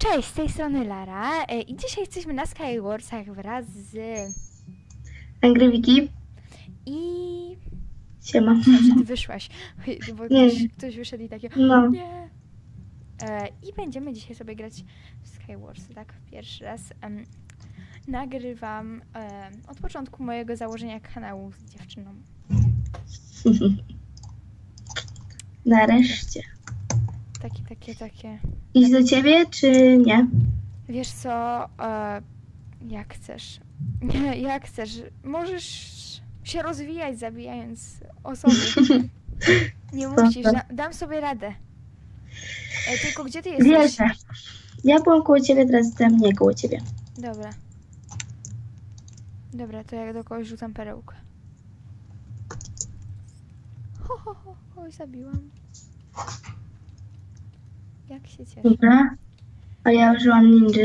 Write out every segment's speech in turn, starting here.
Cześć, z tej strony Lara e, i dzisiaj jesteśmy na Skywarsach wraz z... Angry Wiki. i... Siema. Że ty wyszłaś, bo Nie. ktoś, ktoś wyszedł i takie... No. Nie. E, I będziemy dzisiaj sobie grać w Skywarsy, tak? Pierwszy raz. Em, nagrywam em, od początku mojego założenia kanału z dziewczyną. Nareszcie. Takie, takie, takie... Iść do ciebie, czy nie? Wiesz co, e, jak chcesz. Nie, jak chcesz. Możesz się rozwijać zabijając osoby. Nie musisz, da, dam sobie radę. E, tylko gdzie ty jesteś? Wierzę. Ja byłam koło ciebie, teraz jestem nie koło ciebie. Dobra. Dobra, to ja do kogoś rzucam perełkę. Ho, ho, ho, kogoś zabiłam. Jak się cieszę. Dobra. A ja użyłam ninja.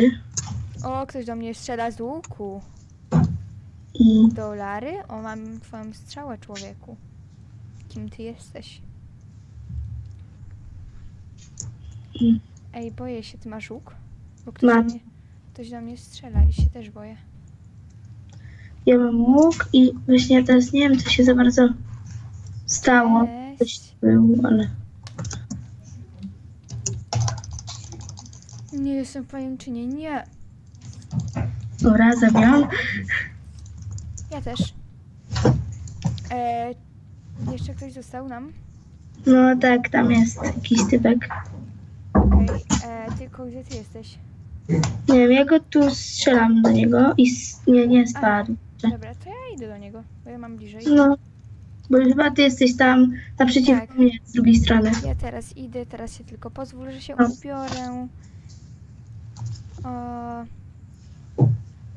O, ktoś do mnie strzela z łuku. I Dolary? O, mam twoją strzałę, człowieku. Kim ty jesteś? Mm. Ej, boję się, ty masz łuk? Bo ktoś, Mam. Do mnie, ktoś do mnie strzela i się też boję. ja mam łuk i właśnie ja teraz nie wiem, co się za bardzo stało. Coś Cześć. było, ale... Nie jestem pajęczynie, nie. Dobra, zabiłam. Ja też. E, jeszcze ktoś został nam? No tak, tam jest jakiś typek. Okej, e, tylko gdzie ty jesteś? Nie wiem, ja go tu strzelam do niego i s- nie, nie spadł. Dobra, to ja idę do niego, bo ja mam bliżej. No, bo chyba ty jesteś tam naprzeciwko Tak. mnie z drugiej strony. Ja teraz idę, teraz się tylko pozwól, że się No. ubiorę. O...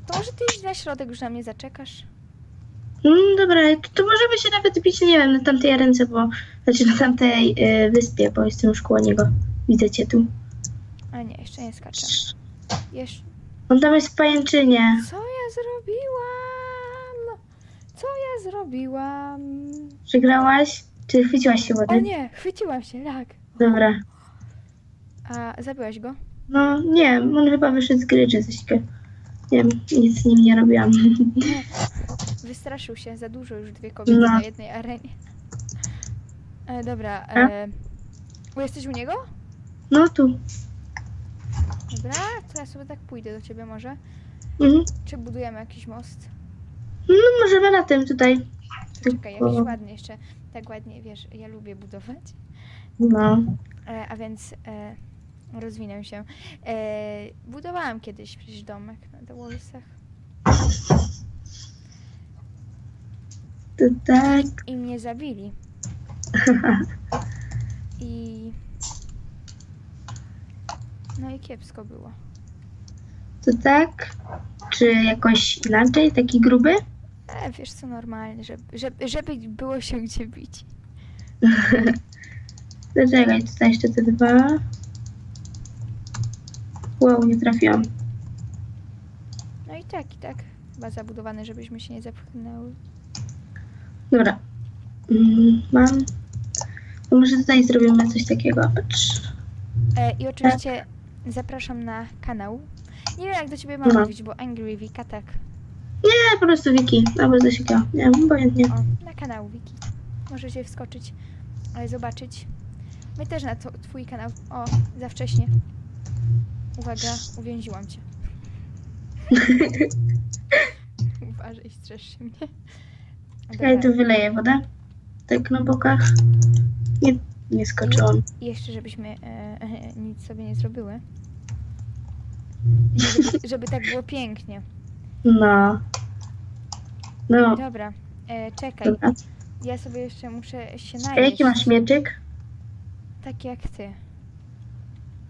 To może ty iść na środek, już na mnie zaczekasz? Mm, dobra, to, to możemy się nawet bić, nie wiem, na tamtej ręce, bo znaczy na tamtej y, wyspie, bo jestem już koło niego. Widzę cię tu. A nie, jeszcze nie skaczę. Jeszcze... On tam jest w pajęczynie. Co ja zrobiłam? Co ja zrobiłam? Przegrałaś? Czy chwyciłaś się O wody? nie, chwyciłam się, tak. Dobra. A zabiłaś go? No, nie, on chyba wyszedł z gry, czy coś takiego. Nie wiem, nic z nim nie robiłam. Wystraszył się, za dużo już dwie kobiety No. na jednej arenie. E, dobra, e, jesteś u niego? No tu. Dobra, to ja sobie tak pójdę do ciebie może. Mhm. Czy budujemy jakiś most? No, możemy na tym tutaj. Czekaj, jakiś ładny jeszcze. Tak ładnie, wiesz, ja lubię budować. No. E, a więc e, rozwinę się. E, budowałam kiedyś przecież domek na The Wallsach. To tak. I mnie zabili. I... No i kiepsko było. To tak. Czy jakoś inaczej, taki gruby? E, wiesz co, normalnie, żeby, żeby, żeby było się gdzie bić. Zaczekaj, tutaj jeszcze te dwa. Wow, nie trafiłam. No i tak, i tak. Chyba zabudowane, żebyśmy się nie zepchnęły. Dobra. Mm, mam. To może tutaj zrobimy coś takiego. Patrz. E, I oczywiście zapraszam na kanał. Nie wiem jak do ciebie mam No. mówić, bo Angry Vika tak. Nie, po prostu Wiki. Albo coś takiego. Nie obojętnie. O, na kanał Wiki. Możecie wskoczyć, e, zobaczyć. My też na to, twój kanał. O, za wcześnie. Uwaga, uwięziłam cię. Uważaj, strzeż się mnie. Ja tu wyleję wodę. Tak na bokach. Nie, nie skoczyłam. I jeszcze, żebyśmy e, e, nic sobie nie zrobiły. Żeby, żeby tak było pięknie. No. No, Dobra, e, czekaj. dobra. Ja sobie jeszcze muszę się A najeść. jaki masz mieczyk? Tak jak ty.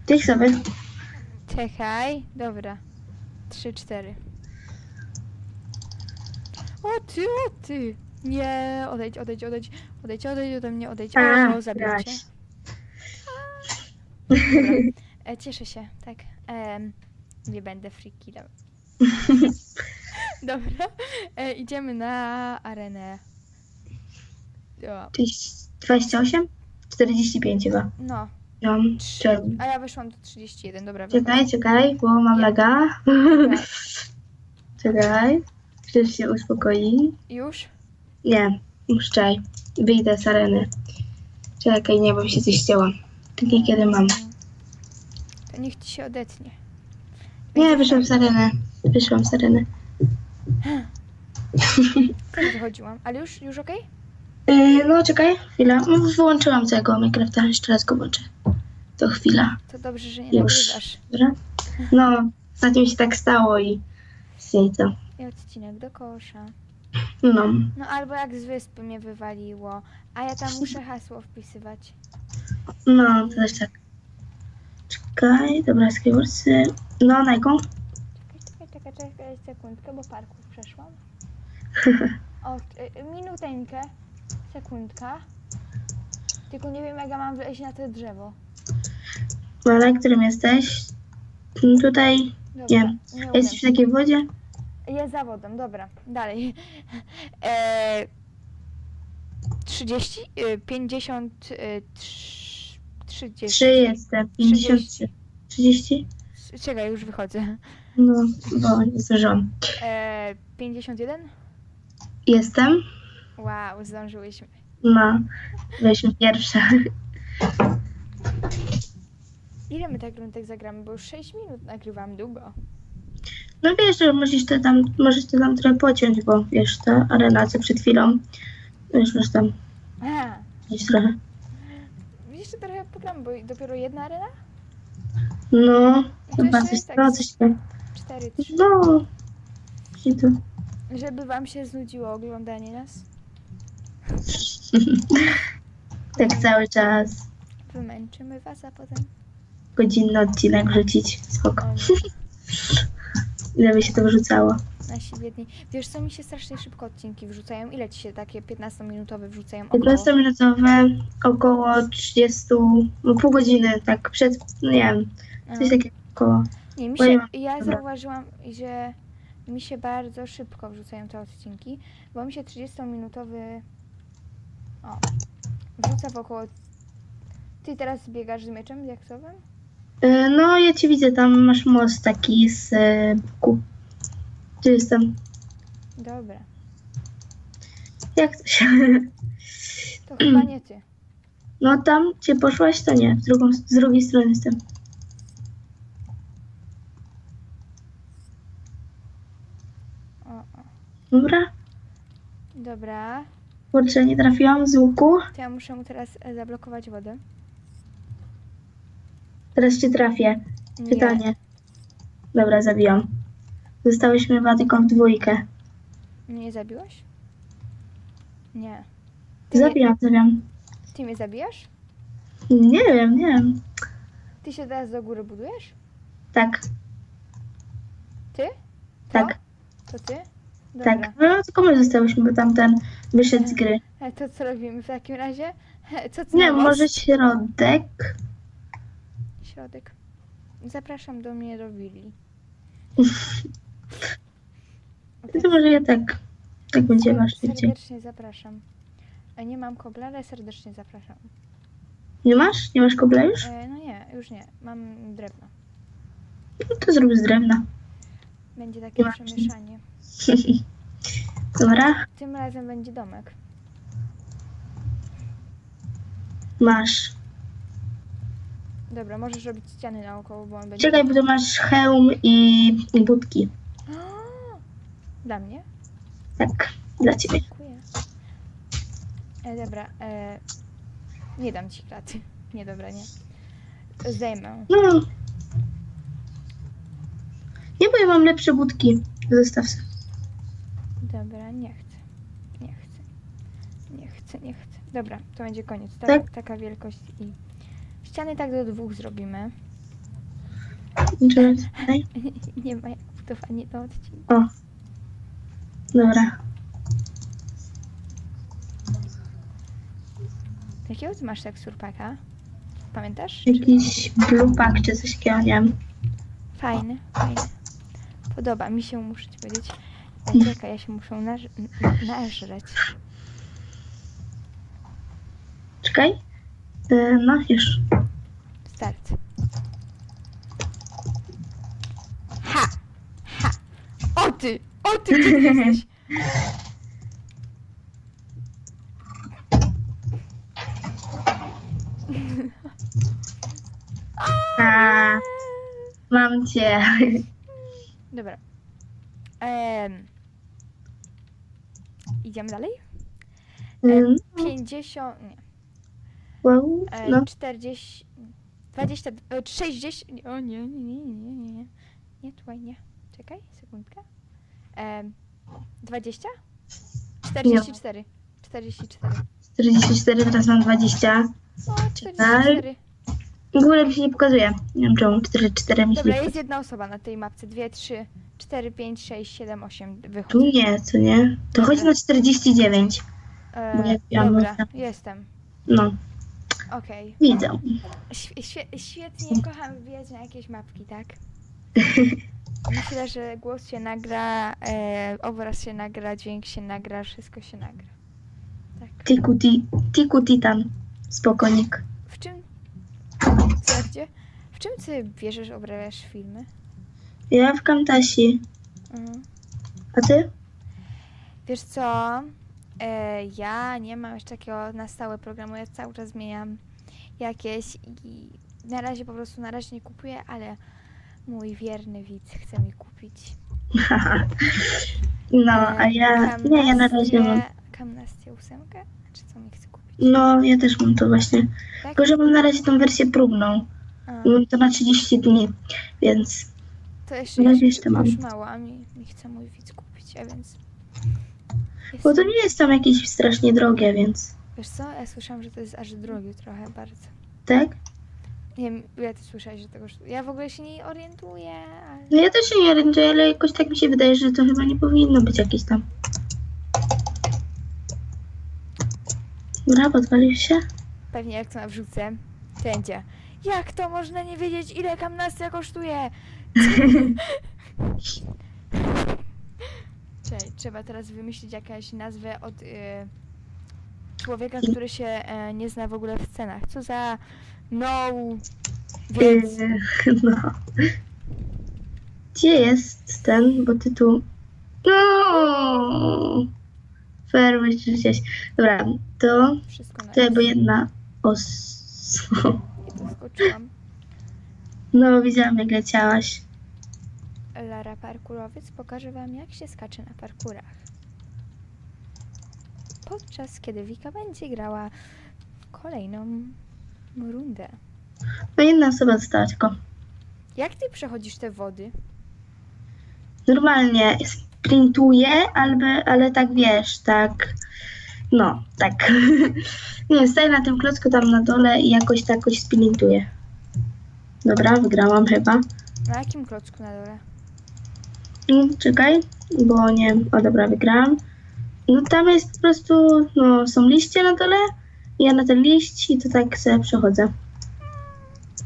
Ty sobie. Czekaj, dobra. Trzy, cztery. O ty, o ty! Nie, odejdź, odejdź, odejdź, odejdź, odejdź ode mnie, odejdź, A, o, zabiję cię. Dobra. E, cieszę się, tak. Em, nie będę free killem. Dobra, e, idziemy na arenę. O, Czyli 28? 45 chyba. no, Ja, A ja weszłam do 31, dobra. czekaj, czekaj, bo mam laga. Dobra. Czekaj, przecież się uspokoi. Już? Nie, już czekaj, wyjdę z areny. Czekaj, nie, bo się coś ścięło. Tak jak kiedy mam. To niech ci się odetnie. Nie, wyszłam z areny. Wyszłam z areny. Też wychodziłam. Ale już, już okej? Yy, no czekaj, chwila. No, Wyłączyłam całego Minecrafta, jeszcze raz go włączę. To chwila. To dobrze, że nie Już. nagrywasz. Dobra? No, ostatnio się tak stało i i co? I odcinek do kosza. No. No albo jak z wyspy mnie wywaliło, a ja tam muszę hasło wpisywać. No, to też tak. Czekaj, dobra, skryworsy. No, na jaką? Czekaj, czekaj, czekaj, czekaj sekundkę, bo parków przeszłam. O, y, minuteńkę, sekundka. Tylko nie wiem jak ja mam wejść na to drzewo. No, na którym jesteś? Mm, Tutaj. Dobra, Nie. nie. Jesteś w takiej wodzie? Jest zawodem, dobra, dalej. E, 30, y, 50, y, trz- 30. Trzy jestem. 53. 30? Czekaj, już wychodzę. No, bo nie zdążyłam. E, 51? Jestem. Wow, zdążyłyśmy. No, byliśmy pierwsza. Ile my tak rundek zagramy? Bo już 6 minut nagrywam długo. No wiesz, że możesz to tam, możesz to tam trochę pociąć, bo wiesz, ta arena co przed chwilą, wiesz, masz tam A, gdzieś trochę. jeszcze trochę pogram, bo dopiero jedna arena? No, To chyba jeszcze coś, tak coś tam. 4, 3. No, gdzie to? Żeby wam się znudziło oglądanie nas. Tak cały czas Wymęczymy was, a potem... godzinny odcinek wrzucić. Spoko. Ile by się to wrzucało? Nasi biedni. Wiesz co, mi się strasznie szybko odcinki wrzucają. Ile ci się takie 15-minutowe wrzucają? Około? 15-minutowe, około 30, no pół godziny, tak przed, no nie wiem, coś A. takiego około. Nie, mi się, ja- zauważyłam, że mi się bardzo szybko wrzucają te odcinki, bo mi się 30-minutowy o, wrzuca w około... Ty teraz biegasz z mieczem jaksowym? E, No, ja cię widzę, tam masz most taki z e, boku. Tu jestem. Dobra, Jak to się... to chyba nie ty. No tam, gdzie poszłaś, to nie. Z, drugą, z drugiej strony jestem. O, o. Dobra. Dobra, Kurczę, nie trafiłam z łuku. to ja muszę mu teraz e, zablokować wodę. Teraz cię trafię. Nie. Pytanie. Dobra, zabijam. Zostałyśmy chyba tylko w dwójkę. Mnie zabiłeś? Nie. Ty mnie, Zabijam, zabijam. ty mnie zabijasz? Nie wiem, nie wiem. Ty się teraz do góry budujesz? Tak, Ty? Tak, To ty? Dobra. tak. No tylko my zostałyśmy, bo tamten wyszedł z gry. E, To co robimy w takim razie? E, Co ty Nie, może środek. Środek. Zapraszam do mnie do willi. To może ja tak. Tak będzie masz szybciej. Serdecznie zapraszam. E, Nie mam kobla, ale serdecznie zapraszam. Nie masz? Nie masz kobla już? E, No nie, już nie. Mam drewno. No to zrób z drewna. Będzie takie ma przemieszanie. Dobra, Tym razem będzie domek. masz. Dobra, możesz robić ściany naokoło, bo on będzie... Czekaj, bo tu masz hełm i, budki. Dla mnie? Tak, dla ciebie. Dziękuję. E, dobra, e, nie dam ci klaty. Nie, dobra, nie. Zdejmę. No. Nie, bo ja mam lepsze budki. Zostaw sobie. Dobra, nie chcę. Nie chcę. Nie chcę, nie chcę. Dobra, to będzie koniec. Tak, Tak? Taka wielkość i... Ściany tak do dwóch zrobimy. Czekaj, nie ma jak budowanie do odcinka. O. Dobra. Jakiego ty masz teksurpaka? Pamiętasz? Jakiś blupak czy coś takiego, nie wiem. Fajny, fajny. Podoba mi się, muszę ci powiedzieć. E, Czekaj, ja się muszę naż- nażreć. Czekaj. E, No, już. Start. Ha! Ha! O ty! O ty, gdzie ty jesteś? A, mam cię. Dobra. Em, idziemy dalej? Mm, 50, nie. Wow, E, no. 40, 20, e, 60, nie, o nie, nie, nie, nie, nie, nie, nie, tutaj nie, czekaj, sekundkę, e, 20? 44, 44, 44, teraz mam 20. o, 44, W ogóle mi się nie pokazuje. Nie wiem czemu, 44 mi się dobra, jest jedna osoba na tej mapce, 2, 3, 4, 5, 6, 7, 8, Tu wychodzi, nie, co nie? To chodź na 49. bo ja e, wbijam dobra, mocno. jestem, No, okej, widzę. Świe- świe- świetnie, kocham wbijać na jakieś mapki, tak? Myślę, że głos się nagra, e, obraz się nagra, dźwięk się nagra, wszystko się nagra. Tak. Tiku, ti, tiku titan. Spokojnik. W czym. Co, gdzie? W czym ty bierzesz, obrabiasz filmy? Ja w Camtasie. Mhm. A ty? Wiesz co? E, ja nie mam jeszcze takiego na stałe programu, ja cały czas zmieniam jakieś i na razie po prostu na razie nie kupuję, ale mój wierny widz chce mi kupić. No, a ja... Nie, ja na razie mam. Kamnastię ósemkę? Czy co mi chce kupić? No, ja też mam to właśnie. Tak? Tylko, że mam na razie tą wersję próbną. A, Mam to na 30 dni, więc... to jeszcze, razie jeszcze mam. już mało, a mi, mi chce mój widz kupić, a więc... Jest, Bo to nie jest tam jakieś strasznie drogie, więc... Wiesz co? Ja słyszałam, że to jest aż drogie trochę bardzo. Tak? Nie wiem, ile ty słyszałeś, że tego... Ja w ogóle się nie orientuję, ale... No ja też się nie orientuję, ale jakoś tak mi się wydaje, że to chyba nie powinno być jakieś tam... Dobra, podpalił się? Pewnie jak to wrzucę, to będzie. Jak to można nie wiedzieć, ile kamnastia kosztuje? Cześć, trzeba teraz wymyślić jakąś nazwę od y, człowieka, który się e, nie zna w ogóle w scenach. Co za no... Więc... Yy, no. Gdzie jest ten, bo ty tu... No! Fair, myślisz gdzieś. Dobra, to... Wszystko na To jakby jedna os... No, widziałam jak leciałaś. Lara Parkurowiec pokaże wam, jak się skacze na parkurach. Podczas kiedy Wika będzie grała kolejną rundę. No jedna osoba została tylko. Jak ty przechodzisz te wody? Normalnie sprintuję, ale, ale tak wiesz, tak... No, tak. Nie wiem, staję na tym klocku tam na dole i jakoś tak jakoś sprintuję. Dobra, wygrałam chyba. Na jakim klocku na dole? Mm, Czekaj, bo nie wiem. O dobra, wygrałam. No tam jest po prostu, no są liście na dole. Ja na ten liść i to tak sobie przechodzę.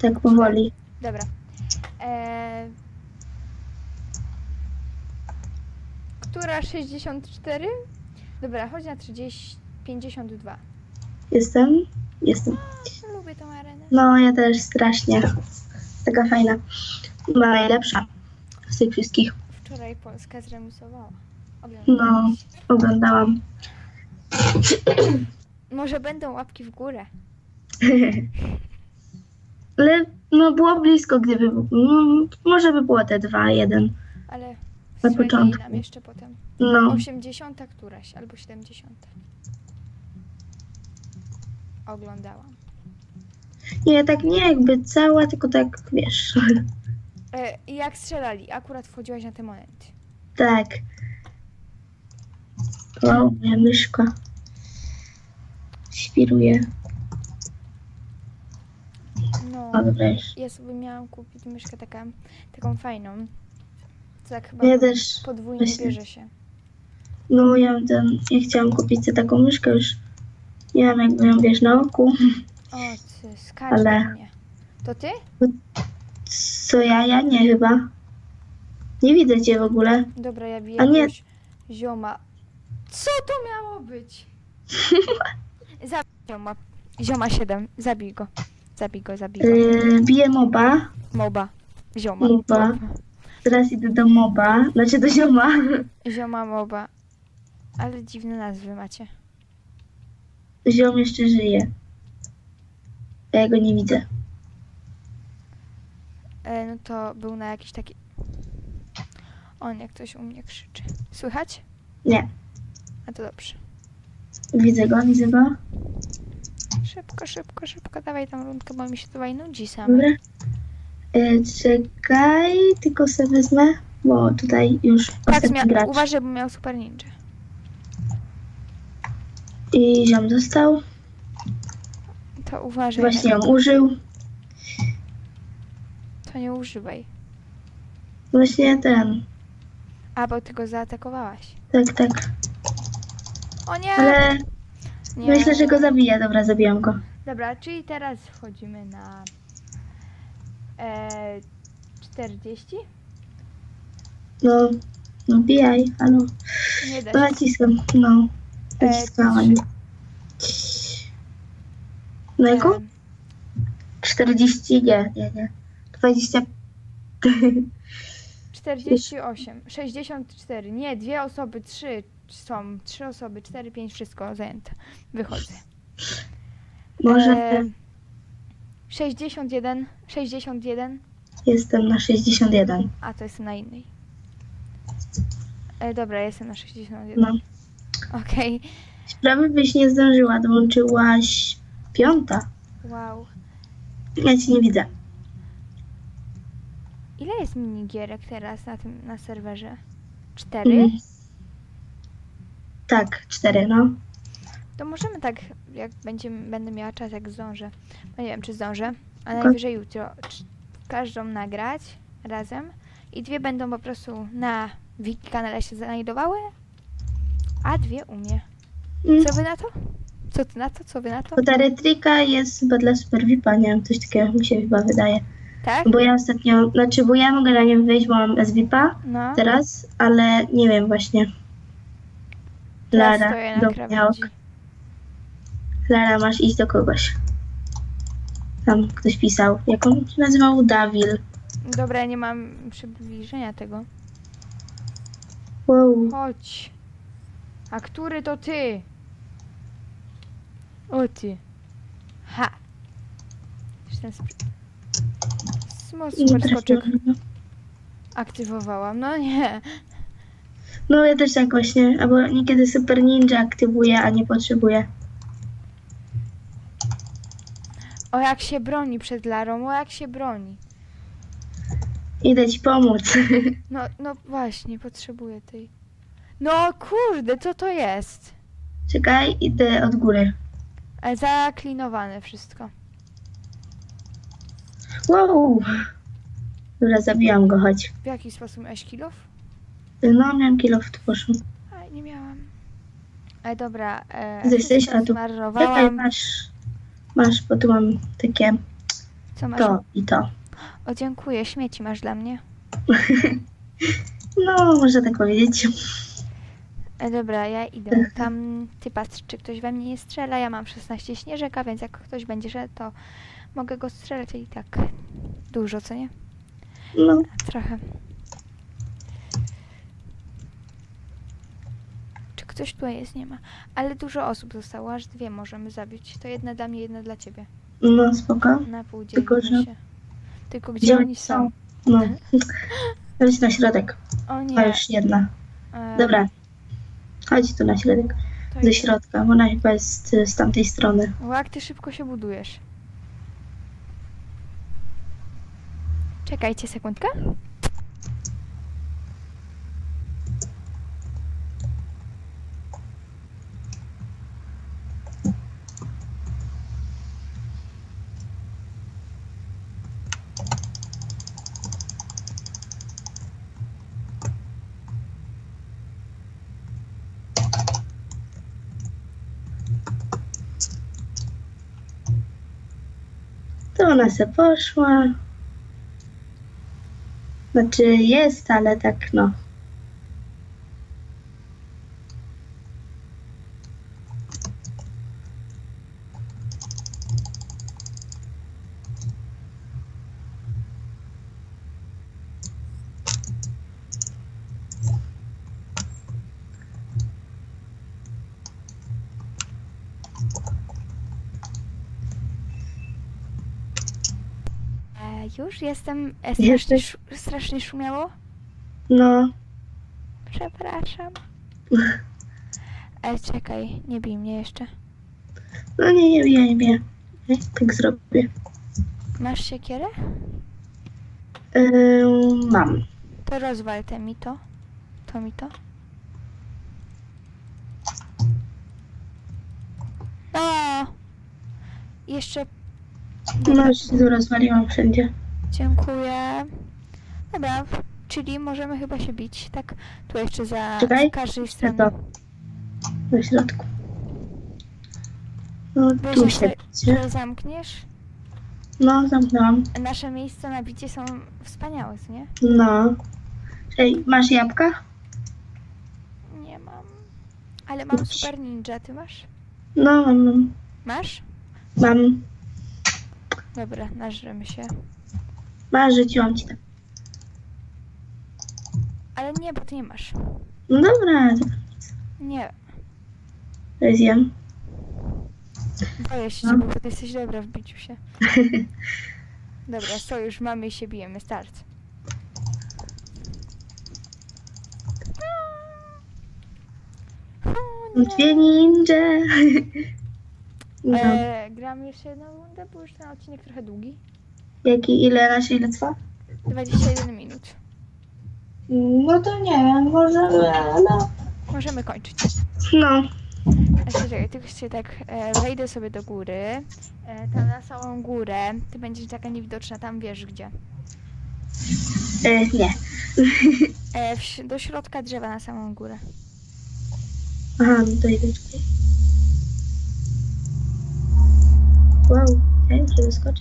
Tak powoli. Dobra. Eee... Która 64? Dobra, chodź na 30, 52. Jestem? Jestem. Lubię tą arenę. No ja też strasznie. Taka fajna. Chyba najlepsza z tych wszystkich. Wczoraj Polska zremisowała. No, Oglądałam. oglądałam. Może będą łapki w górę. Ale no było blisko, gdyby. No, może by było te dwa, jeden. Ale Na początku. nam jeszcze potem. No. 80 któraś albo 70. Oglądałam. Nie, tak nie jakby cała, tylko tak wiesz. E, I jak strzelali? Akurat wchodziłaś na te momenty. Tak. Wow, moja myszka. Świruje. No, O, dobra ja sobie miałam kupić myszkę taka, taką fajną. Tak chyba Ja też. podwójnie właśnie. bierze się. No ja, tam, ja chciałam kupić sobie taką myszkę już. Nie wiem jakby ją wiesz na oku. O, ty, skacz Ale- mnie. To ty? Co ja? Ja nie chyba. Nie widzę cię w ogóle. Dobra, ja biję A nie. zioma. Co to miało być? Zabij zioma. Zioma 7, zabij go. Zabij go, zabij go. Yy, biję moba. Moba. Zioma. Moba. Teraz idę do moba. Znaczy do zioma. Zioma, moba. Ale dziwne nazwy macie. Ziom jeszcze żyje. A ja go nie widzę. E, no to był na jakiś taki... On jak ktoś u mnie krzyczy. Słychać? Nie. A to dobrze. Widzę go, widzę go. Szybko, szybko, szybko. Dawaj tą rundkę, bo mi się tutaj nudzi sam. Dobra. Yy, czekaj, tylko sobie wezmę, bo tutaj już Tak, ostatni mia- gracz. uważaj, bo miał super ninja. I ziom został. To uważaj. Właśnie ją użył. To nie używaj. Właśnie ten. A, bo ty go zaatakowałaś. Tak, tak. O nie! Ale nie. myślę, że go zabija. Dobra, zabijam go. Dobra, czyli teraz wchodzimy na e, 40? No, no bijaj, halo. Nie da się. naciskam, no. E, Naciskałem. Na jaką? E, 40, nie, nie, nie. 20. 48, 64, nie, dwie osoby, trzy są, trzy osoby, cztery, pięć, wszystko zajęte. Wychodzę. Może E, 61, 61, jestem na 61. a to jestem na innej. E, dobra, jestem na 61. No. Okej, Prawie byś nie zdążyła, dołączyłaś piąta. wow. Ja ci nie widzę. Ile jest minigierek teraz na tym, na serwerze? Cztery? Mhm. Tak, cztery, no. To możemy tak, jak będziemy, będę miała czas, jak zdążę. No nie wiem, czy zdążę, a najwyżej jutro. Każdą nagrać razem i dwie będą po prostu na wiki kanale się znajdowały, a dwie u mnie. Mm. Co wy na to? Co ty na to? Co wy na to? Bo ta retryka jest chyba dla Super VIPa, nie wiem, coś takiego mi się chyba wydaje. Tak? Bo ja ostatnio, znaczy, bo ja mogę na nim wyjść, bo mam SVIPa No. teraz, ale nie wiem właśnie. Lara, do krawędzi. Lara, masz iść do kogoś. Tam ktoś pisał. Jak on się nazywał? Dawil. Dobra, ja nie mam przybliżenia tego. Wow. Chodź. A który to ty? O ty. Ha. Skoczek trafiłam. aktywowałam. No nie. No ja też tak właśnie, albo niekiedy Super Ninja aktywuję, a nie potrzebuję. O jak się broni przed Larą, o jak się broni. Idę ci pomóc. No, no właśnie, potrzebuję tej. No kurde, co to jest? Czekaj, idę od góry. Ale zaklinowane wszystko. Wow. Dobra, zabijam go, chodź. W jaki sposób miałeś kilów? No, miałem kilo w tworzu. A, nie miałam. Ale dobra, e, jesteś, a tu- Czekaj, masz, masz, bo tu mam takie Co masz? to i to. O, dziękuję, śmieci masz dla mnie. No, można tak powiedzieć. E, dobra, ja idę. Tam ty patrz, czy ktoś we mnie nie strzela. Ja mam 16 śnieżek, a więc jak ktoś będzie szedł, to mogę go strzelać i tak dużo, co nie? No, Trochę. Ktoś tutaj jest? Nie ma. Ale dużo osób zostało, aż dwie możemy zabić. To jedna dla mnie, jedna dla ciebie. no, spoko. Na pół Tylko, że- się. Tylko gdzie, Gdzie oni są? No. Chodź na środek. O A nie. już jedna. e, Dobra. Chodź tu na środek. to jest- środka, bo ona chyba jest y, z tamtej strony. O, jak ty szybko się budujesz. Czekajcie sekundkę. Ona se poszła. Znaczy jest, ale tak no. Już jestem e, strasznie, Jesteś. szu- strasznie szumiało. No, Przepraszam. E, czekaj, nie bij mnie jeszcze. no nie, nie nie wiem. Nie, Tak zrobię. Masz siekierę? Ym, mam. To rozwal te mi to. To mi to. O! Jeszcze. No, się tu rozwaliłam wszędzie. Dziękuję. Dobra, czyli możemy chyba się bić, tak? Tu jeszcze za Czekaj, każdej strony. to. Na środku. No, tu Weźmiesz się bicie. Czy zamkniesz? No, zamknęłam. Nasze miejsca na bicie są wspaniałe, co nie? No. Ej, masz jabłka? Nie mam. Ale mam super ninja, ty masz? No, mam, mam. Masz? Mam. Dobra, nażremy się. Masz, rzuciłam ci tam. Ale nie, bo ty nie masz. No dobra, to, Nie, to zjem. boję się No. ciebie, bo ty jesteś dobra w biciu się. Dobra, sojusz mamy i się bijemy, start. O, nie. Dwie ninja. No. E, gram jeszcze jedną rundę, bo już ten odcinek trochę długi. Jaki, ile na ile trwa? 21 minut. No to nie, może, no. Możemy kończyć. No, A czekaj, tylko się tak e, wejdę sobie do góry. E, tam na samą górę. Ty będziesz taka niewidoczna, tam wiesz gdzie. e, nie. E, w, do środka drzewa na samą górę. Aha, no to idę tutaj. Wow, ja muszę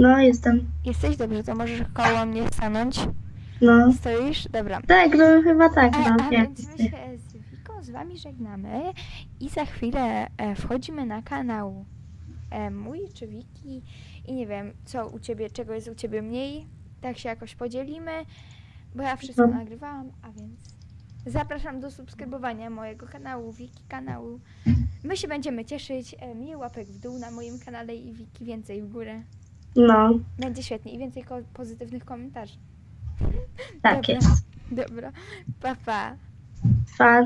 No, jestem. Jesteś dobrze, to możesz koło mnie stanąć. No. Stoisz? Dobra. Tak, no chyba tak, A, no. a jak więc my się z Wiką z wami żegnamy i za chwilę e, wchodzimy na kanał e, mój czy Wiki i nie wiem, co u ciebie, czego jest u ciebie mniej, tak się jakoś podzielimy, bo ja wszystko No. nagrywałam, a więc zapraszam do subskrybowania mojego kanału, Wiki kanału. My się będziemy cieszyć, e, mniej łapek w dół na moim kanale i Wiki więcej w górę. No, Będzie świetnie i więcej ko- pozytywnych komentarzy. tak Dobra. jest. Dobra, pa pa. Pa.